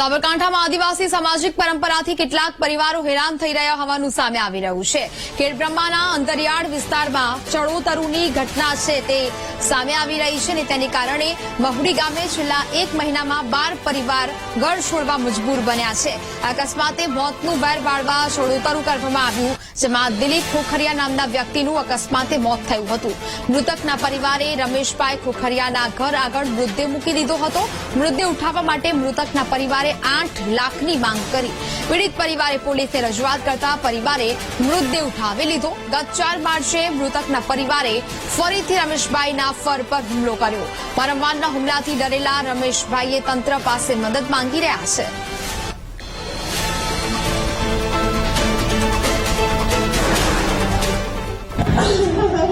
સાબરકાંઠામાં આદિવાસી સામાજિક પરંપરાથી કેટલાક પરિવારો હેરાન થઈ રહ્યા હોવાનું સામે આવી રહ્યું છે. ખેડબ્રહ્માના અંતરિયાળ વિસ્તારમાં ચડોતરુની ઘટના છે તે સામે આવી રહી છે અને તેને કારણે મહુડી ગામે છેલ્લા એક મહિનામાં બાર પરિવાર ઘર છોડવા મજબૂર બન્યા છે. અકસ્માતે મોતનું વેર બાળવા ચડોતરું કરવામાં આવ્યું, જેમાં દિલીપ ખોખરિયા નામના વ્યક્તિનું અકસ્માતે મોત થયું હતું. મૃતકના પરિવારે રમેશભાઈ ખોખરિયાના ઘર આગળ મૃતદેહ મૂકી દીધો હતો. મૃતદેહ ઉઠાવવા માટે મૃતકના પરિવારે આઠ લાખની માંગ કરી. પીડિત પરિવારે પોલીસે રજૂઆત કરતા પરિવારે મૃતદેહ ઉઠાવી લીધો. ગત ચાર માર્ચે મૃતકના પરિવારે ફરીથી રમેશભાઈના ફર પર હુમલો કર્યો. વારંવારના હુમલાથી ડરેલા રમેશભાઈએ તંત્ર પાસે મદદ માંગી રહ્યા છે.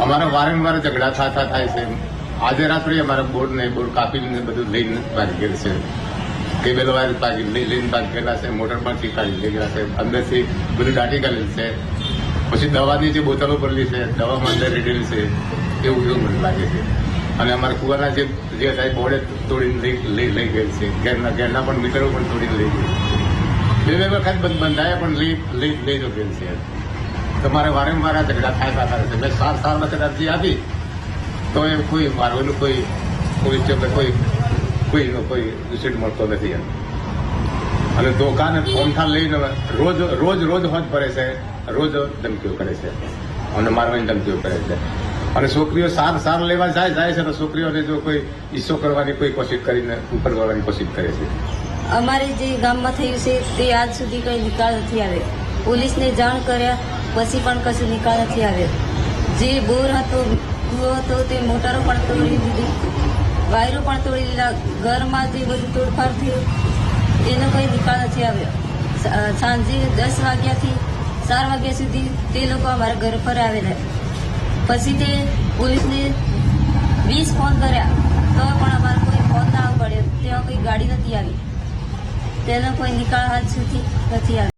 અમારા વારંવાર ઝઘડા થતા થાય છે. આજે રાત્રે અમારા બોર્ડ ને બોર્ડ કાપીને બધું લઈને ભાગી ગયેલ છે. કેબલ વાયર ભાગી લઈ- લઈને ભાગી છે, મોટર પરથી લીધેલા છે. અંદરથી બધું દાટી કાઢેલ છે. પછી દવાની જે બોતલો પડેલી છે દવામાં અંદર રેડેલી છે, એવું એવું મને લાગે છે. અને અમારા કુવાના જે જે હતા બોર્ડે તોડીને લઈ લઈ ગયેલ છે. ઘેરના ઘેરના પણ મીટરો પણ તોડીને લઈ ગયેલ બે બે વખત બંધ બંધાયા પણ લઈ લઈ લઈ જો ગયેલ છે. તમારે વારંવાર આ ઝઘડા થાય કરે છે. મેં સાત સાત વખત અરજી આપી. તો એ કોઈ મારવાનું કોઈ પોલીસ ચોકે કોઈ કોઈનો કોઈ રિસીટ મળતો નથી એમ. અને ધોકાને ફોનથા લઈને રોજ રોજ રોજ હોજ ભરે છે. રોજ ધમકીઓ કરે છે. અને મારવાની ધમકીઓ કરે છે. અને છોકરીઓ સાર સાર લેવા જાય જાય છે તો છોકરીઓને જો કોઈ ઈસો કરવાની કોઈ કોશિશ કરીને ઉપર કરવાની કોશિશ કરે છે. અમારે જે ગામમાં થયું છે તે આજ સુધી કંઈ નિકાલ નથી આવે પોલીસને જાણ કર્યા પછી પણ કશું નિકાલ નથી આવ્યો. જે બોર હતો કૂવો હતો તે મોટરો પણ તોડી દીધી. વાયરો પણ તોડી લીધા. ઘરમાં જે બધું તોડફાડ થયું. એનો કોઈ નિકાલ નથી આવ્યો. સાંજે દસ વાગ્યાથી ચાર વાગ્યા સુધી તે લોકો અમારા ઘર પર આવેલા. પછી તે પોલીસને વીસ ફોન કર્યા. તો પણ અમારો કોઈ ફોન ના પડ્યો ત્યાં કોઈ ગાડી નથી આવી. તેનો કોઈ નિકાલ હાથ સુધી નથી આવ્યો.